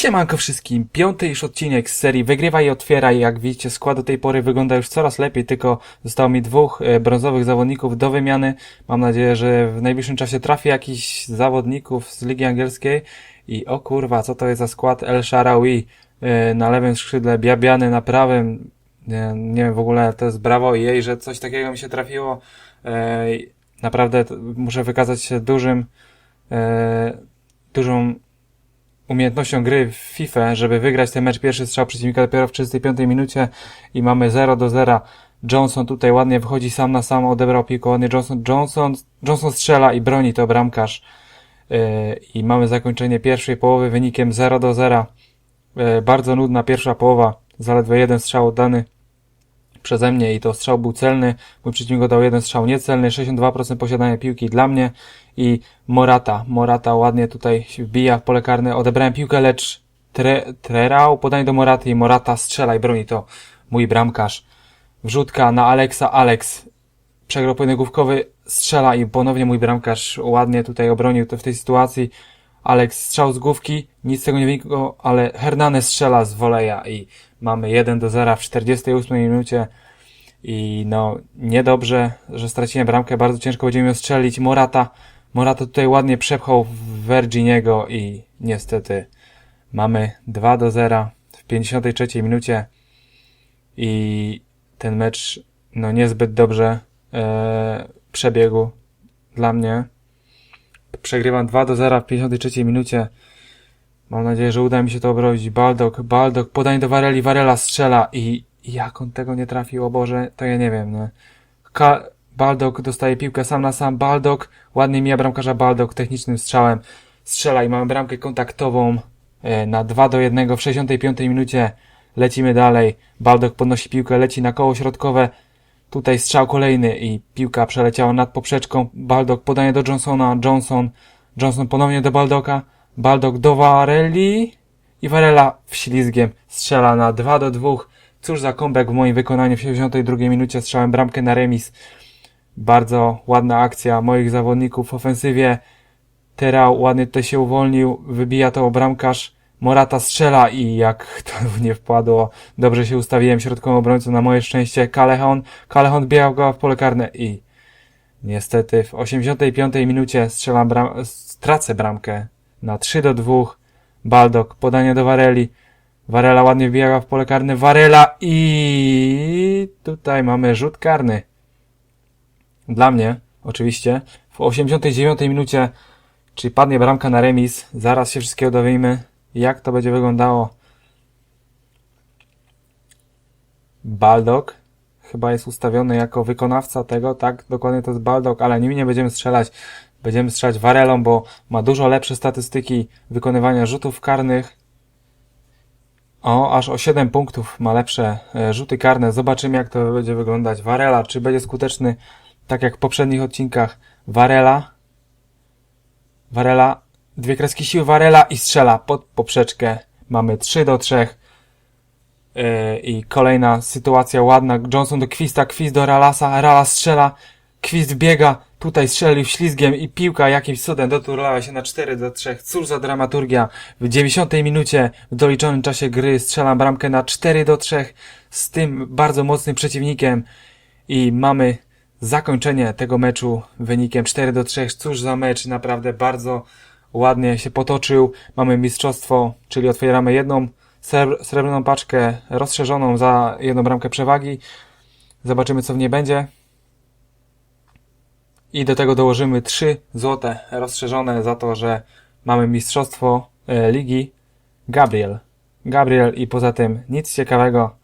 Siemanko wszystkim, piąty już odcinek z serii Wygrywaj i otwieraj. Jak widzicie, skład do tej pory wygląda już coraz lepiej, tylko zostało mi dwóch e, brązowych zawodników do wymiany. Mam nadzieję, że w najbliższym czasie trafi jakiś zawodników z Ligi Angielskiej. I o kurwa, co to jest za skład El Sharawi e, na lewym skrzydle, Biabiany na prawym. Nie, nie wiem w ogóle, to jest brawo jej, że coś takiego mi się trafiło. E, Naprawdę muszę wykazać się dużym, dużą umiejętnością gry w FIFA, żeby wygrać ten mecz. Pierwszy strzał przeciwnika dopiero w 35 minucie i mamy 0 do 0. Johnson tutaj ładnie wychodzi sam na sam, odebrał piłkę ładnie Johnson. Johnson, Johnson strzela i broni to bramkarz. Yy, I mamy zakończenie pierwszej połowy wynikiem 0 do 0. Yy, bardzo nudna pierwsza połowa. Zaledwie jeden strzał oddany przeze mnie i to strzał był celny. Mój przeciwnik dał jeden strzał niecelny. 62% posiadania piłki dla mnie i Morata. Morata ładnie tutaj wbija w pole karne. Odebrałem piłkę, lecz tre, Trerał podanie do Moraty i Morata strzela i broni to mój bramkarz. Wrzutka na Alexa. Alex przegrał pojedynek główkowy, strzela i ponownie mój bramkarz ładnie tutaj obronił to w tej sytuacji. Alex strzał z główki, nic z tego nie wynikło, ale Hernandez strzela z woleja i mamy 1 do 0 w 48 minucie. I no, niedobrze, że straciłem bramkę, bardzo ciężko będziemy ją strzelić. Morata, Morata tutaj ładnie przepchał Virginiego i niestety mamy 2 do 0 w 53 minucie i ten mecz no niezbyt dobrze e, przebiegł dla mnie. Przegrywam 2 do 0 w 53 minucie. Mam nadzieję, że uda mi się to obrobić. Baldok, Baldok, podanie do Wareli, Warela strzela i jak on tego nie trafił, o Boże, to ja nie wiem, nie. Ka Baldok dostaje piłkę sam na sam, Baldok, ładnie mija bramkarza Baldok technicznym strzałem, strzela i mamy bramkę kontaktową e, na 2 do 1 w 65 minucie. Lecimy dalej, Baldok podnosi piłkę, leci na koło środkowe, tutaj strzał kolejny i piłka przeleciała nad poprzeczką, Baldok podanie do Johnsona, Johnson, Johnson ponownie do Baldoka, Baldok do Varelli i Varela wślizgiem strzela na 2 do 2 Cóż za comeback w moim wykonaniu w 72 minucie strzałem bramkę na remis. Bardzo ładna akcja moich zawodników w ofensywie. Terał ładnie tutaj się uwolnił, wybija to bramkarz. Morata strzela i jak to nie wpadło, dobrze się ustawiłem środkową obrońcą na moje szczęście. Kalehon, Kalehon biegał go w pole karne i niestety w 85 minucie strzelam bram stracę bramkę na 3 do 2. Baldok, podanie do Wareli. Warela ładnie wbija w pole karne. Warela i tutaj mamy rzut karny. Dla mnie, oczywiście. W 89 minucie, czyli padnie bramka na remis. Zaraz się wszystkiego dowiemy, jak to będzie wyglądało. Baldok chyba jest ustawiony jako wykonawca tego, tak? Dokładnie to jest Baldok, ale nim nie będziemy strzelać. Będziemy strzelać Warelą, bo ma dużo lepsze statystyki wykonywania rzutów karnych o, aż o 7 punktów ma lepsze e, rzuty karne. Zobaczymy, jak to będzie wyglądać. Varela, czy będzie skuteczny, tak jak w poprzednich odcinkach. Varela. Varela. Dwie kreski siły Varela i strzela pod poprzeczkę. Mamy 3 do 3. Yy, I kolejna sytuacja ładna. Johnson do Kwista, Kwist do Ralasa. Ralas strzela. Kwist biega. Tutaj strzelił ślizgiem i piłka jakimś cudem doturlała się na 4 do 3. Cóż za dramaturgia. W 90 minucie w doliczonym czasie gry strzelam bramkę na 4 do 3 z tym bardzo mocnym przeciwnikiem i mamy zakończenie tego meczu wynikiem 4 do 3. Cóż za mecz, naprawdę bardzo ładnie się potoczył. Mamy mistrzostwo, czyli otwieramy jedną srebrną paczkę rozszerzoną za jedną bramkę przewagi. Zobaczymy co w niej będzie. I do tego dołożymy 3 złote rozszerzone za to, że mamy mistrzostwo e, ligi Gabriel. Gabriel i poza tym nic ciekawego.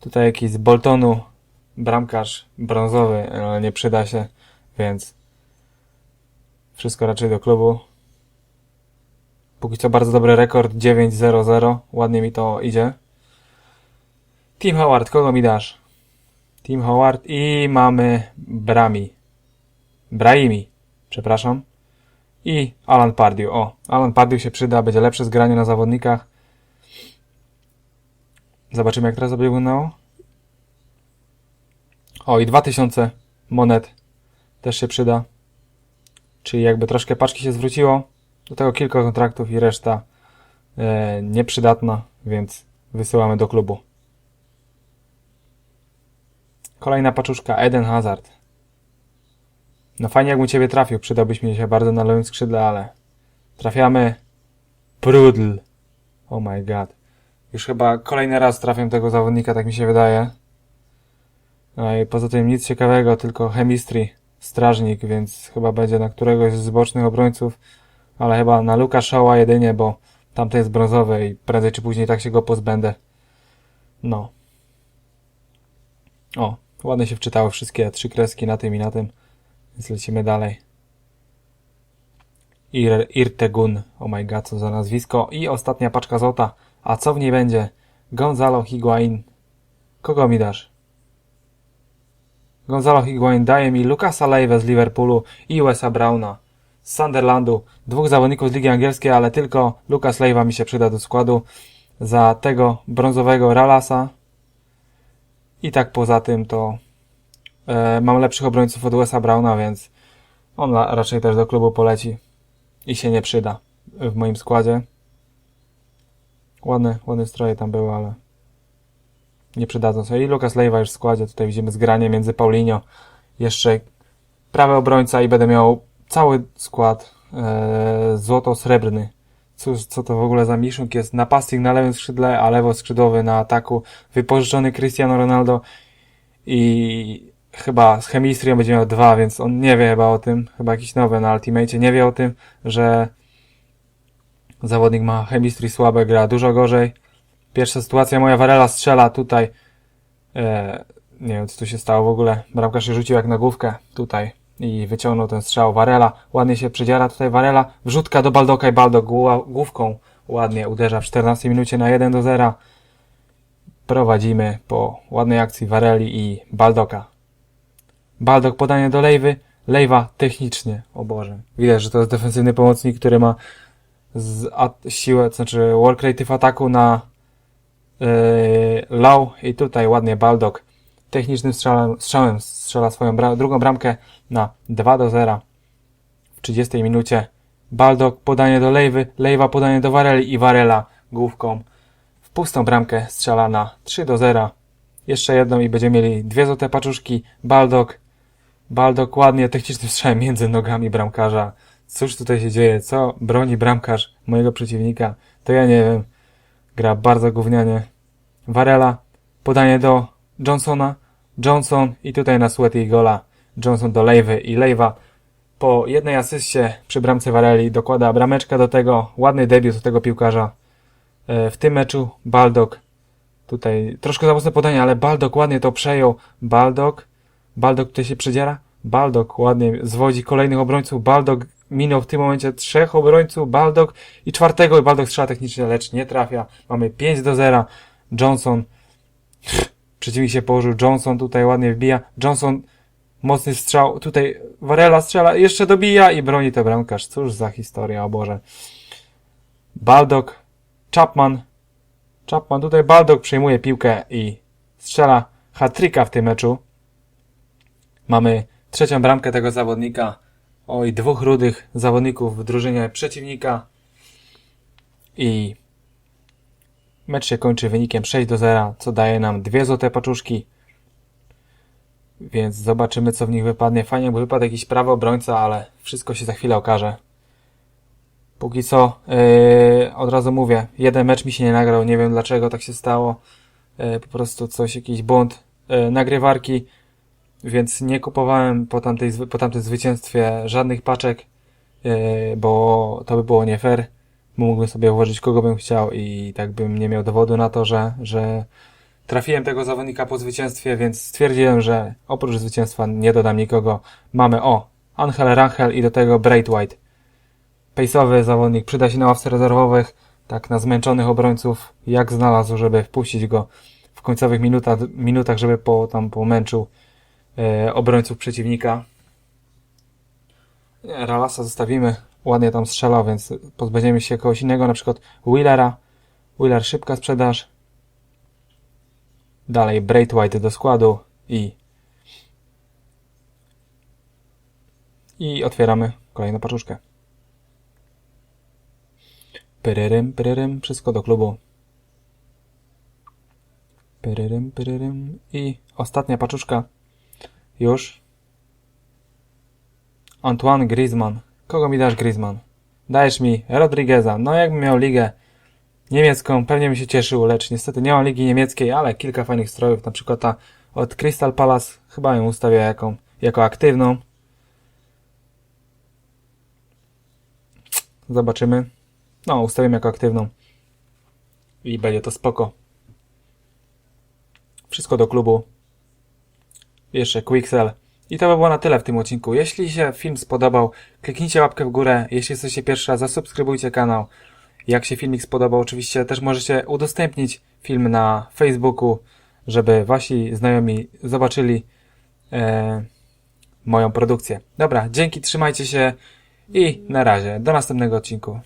Tutaj jakiś z Boltonu bramkarz brązowy nie przyda się, więc wszystko raczej do klubu. Póki co bardzo dobry rekord 9-0-0. Ładnie mi to idzie. Team Howard, kogo mi dasz? Team Howard i mamy Brami. Brahimi, przepraszam. I Alan Pardew. O, Alan Pardew się przyda, będzie lepsze zgranie na zawodnikach. Zobaczymy jak teraz będzie wyglądało. O, i 2000 monet też się przyda. Czyli jakby troszkę paczki się zwróciło. Do tego kilka kontraktów i reszta e, nieprzydatna, więc wysyłamy do klubu. Kolejna paczuszka, Eden Hazard. No fajnie jakbym ciebie trafił, przydałbyś mi się bardzo na lewym skrzydle, ale trafiamy Prudl. Oh my god. Już chyba kolejny raz trafiam tego zawodnika, tak mi się wydaje. No i poza tym nic ciekawego, tylko chemistry, strażnik, więc chyba będzie na któregoś z bocznych obrońców, ale chyba na Luka Shaw'a jedynie, bo tamten jest brązowy i prędzej czy później tak się go pozbędę. No. O, ładnie się wczytały wszystkie trzy kreski na tym i na tym, więc lecimy dalej. Ir, Irtegun, oh my god, co za nazwisko. I ostatnia paczka złota. A co w niej będzie? Gonzalo Higuain. Kogo mi dasz? Gonzalo Higuain daje mi Lucasa Leiva z Liverpoolu i Wesa Browna z Sunderlandu. Dwóch zawodników z Ligi Angielskiej, ale tylko Lucas Leiva mi się przyda do składu za tego brązowego Ralasa. I tak poza tym to mam lepszych obrońców od Wesa Browna, więc on raczej też do klubu poleci i się nie przyda w moim składzie. Ładne, ładne stroje tam były, ale nie przydadzą się. I Lucas Leiva już w składzie. Tutaj widzimy zgranie między Paulinho, jeszcze prawy obrońca i będę miał cały skład e, złoto-srebrny. Cóż, co to w ogóle za miszunk jest? Napastnik na lewym skrzydle, a lewo skrzydłowy na ataku. Wypożyczony Cristiano Ronaldo i chyba z chemistry będzie miał dwa, więc on nie wie chyba o tym. Chyba jakiś nowy na Ultimate. Nie wie o tym, że zawodnik ma chemistry słabe, gra dużo gorzej. Pierwsza sytuacja moja, Varela strzela tutaj. E, nie wiem, co tu się stało w ogóle. Bramkarz się rzucił jak na główkę tutaj i wyciągnął ten strzał Varela. Ładnie się przedziera tutaj Varela. Wrzutka do Baldoka i Baldok główką ładnie uderza w 14 minucie na 1 do 0. Prowadzimy po ładnej akcji Vareli i Baldoka. Baldok podanie do Lejwy. Lejwa technicznie, o Boże. Widać, że to jest defensywny pomocnik, który ma z siłę, to znaczy work rate w ataku na yy, low i tutaj ładnie Baldok technicznym strzałem, strzałem strzela swoją bra- drugą bramkę na 2 do 0 w 30 minucie. Baldok podanie do Lejwy, Lejwa podanie do Vareli i Varela główką w pustą bramkę strzela na 3 do 0. Jeszcze jedną i będziemy mieli dwie złote paczuszki. Baldok, Baldok ładnie technicznym strzałem między nogami bramkarza. Cóż tutaj się dzieje? Co broni bramkarz mojego przeciwnika? To ja nie wiem. Gra bardzo gównianie. Varela, podanie do Johnsona, Johnson i tutaj na sweaty gola Johnson do Lejwy i Lejwa po jednej asyście przy bramce Vareli dokłada brameczkę do tego. Ładny debiut tego piłkarza. E, W tym meczu Baldok tutaj troszkę za mocne podanie, ale Baldok ładnie to przejął. Baldok, Baldok tutaj się przedziera. Baldok ładnie zwodzi kolejnych obrońców. Baldok minął w tym momencie trzech obrońców. Baldok i czwartego i Baldok strzela technicznie, lecz nie trafia. Mamy 5 do 0. Johnson przeciwnik się położył. Johnson tutaj ładnie wbija. Johnson mocny strzał. Tutaj Varela strzela, jeszcze dobija i broni to bramkarz. Cóż za historia, o Boże. Baldok, Chapman. Chapman, tutaj Baldok przejmuje piłkę i strzela hat-tricka w tym meczu. Mamy trzecią bramkę tego zawodnika. Oj, dwóch rudych zawodników w drużynie przeciwnika. I mecz się kończy wynikiem 6 do 0, co daje nam dwie złote paczuszki. Więc zobaczymy, co w nich wypadnie. Fajnie, jakby wypadł jakiś prawy obrońca, ale wszystko się za chwilę okaże. Póki co, yy, od razu mówię, jeden mecz mi się nie nagrał, nie wiem dlaczego tak się stało. Yy, po prostu coś, jakiś błąd yy, nagrywarki, więc nie kupowałem po, tamtej, po tamtym zwycięstwie żadnych paczek, yy, bo to by było nie fair. Mógłbym sobie włożyć kogo bym chciał i tak bym nie miał dowodu na to, że, że trafiłem tego zawodnika po zwycięstwie, więc stwierdziłem, że oprócz zwycięstwa nie dodam nikogo. Mamy o, Angel Rangel i do tego Braithwaite. Pejsowy zawodnik, przyda się na ławce rezerwowych, tak na zmęczonych obrońców, jak znalazł, żeby wpuścić go w końcowych minutach, minutach żeby po, tam pomęczył obrońców przeciwnika. Ralasa zostawimy, ładnie tam strzelał, więc pozbędziemy się kogoś innego, na przykład Willera. Willer szybka sprzedaż. Dalej Braithwaite do składu i i otwieramy kolejną paczuszkę. Pyryrym, pyryrym, wszystko do klubu. Pyryrym, pyryrym. I ostatnia paczuszka. Już. Antoine Griezmann. Kogo mi dasz Griezmann? Dajesz mi Rodrigueza. No jakbym miał ligę niemiecką, pewnie bym się cieszył, lecz niestety nie mam ligi niemieckiej, ale kilka fajnych strojów, na przykład ta od Crystal Palace, chyba ją ustawię jaką, jako aktywną. Zobaczymy. No, ustawimy jako aktywną. I będzie to spoko. Wszystko do klubu. Jeszcze Quixel. I to by było na tyle w tym odcinku. Jeśli się film spodobał, kliknijcie łapkę w górę. Jeśli jesteście pierwszy raz, zasubskrybujcie kanał. Jak się filmik spodobał, oczywiście też możecie udostępnić film na Facebooku, żeby wasi znajomi zobaczyli e, moją produkcję. Dobra, dzięki, trzymajcie się i na razie. Do następnego odcinku.